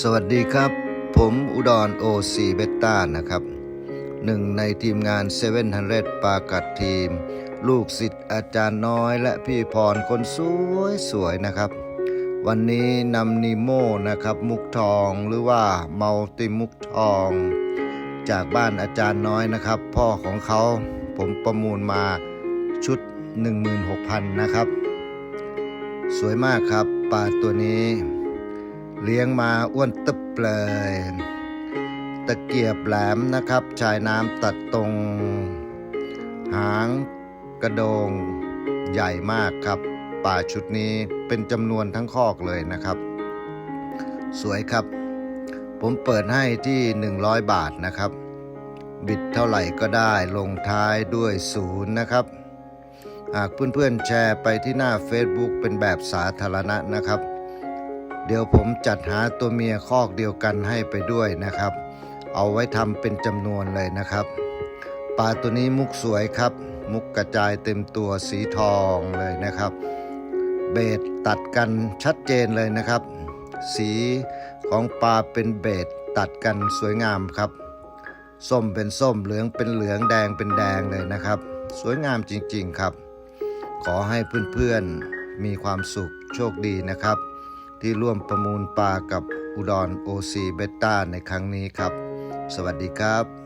สวัสดีครับ ผมอุดรโอซีเบต้านะครับ หนึ่งในทีมงาน700ปากัดทีม ลูกศิษย์อาจารย์น้อยและพี่พรคนสวยสวยๆนะครับ วันนี้นำนีโมนะครับ มุกทองหรือว่าเมาติมุกทอง จากบ้านอาจารย์น้อยนะครับ พ่อของเขาผมประมูลมาชุด 16,000 นะครับ สวยมากครับปลาตัวนี้ เลี้ยงมาอ้วนตึบเลยตะเกียบแหลมนะครับชายน้ำตัดตรง หางกระโดงใหญ่มากครับ ป่าชุดนี้เป็นจำนวนทั้งคอกเลยนะครับ สวยครับ ผมเปิดให้ที่ 100 บาทนะครับ บิดเท่าไหร่ก็ได้ลงท้ายด้วยศูนย์นะครับ หากเพื่อนๆแชร์ไปที่หน้า Facebook เป็นแบบสาธารณะนะครับ เดี๋ยวผมจัดหาตัวเมียคอกเดียวกันให้ไปด้วยนะครับ เอาไว้ทำเป็นจำนวนเลยนะครับ ปลาตัวนี้มุกสวยครับ มุกกระจายเต็มตัวสีทองเลยนะครับ เบสตัดกันชัดเจนเลยนะครับ สีของปลาเป็นเบสตัดกันสวยงามครับ ส้มเป็นส้มเหลืองเป็นเหลืองแดงเป็นแดงเลยนะครับ สวยงามจริงๆครับ ขอให้เพื่อนๆมีความสุขโชคดีนะครับ ที่ร่วมประมูลปลากับอุดรโอซีเบต้าในครั้งนี้ครับ สวัสดีครับ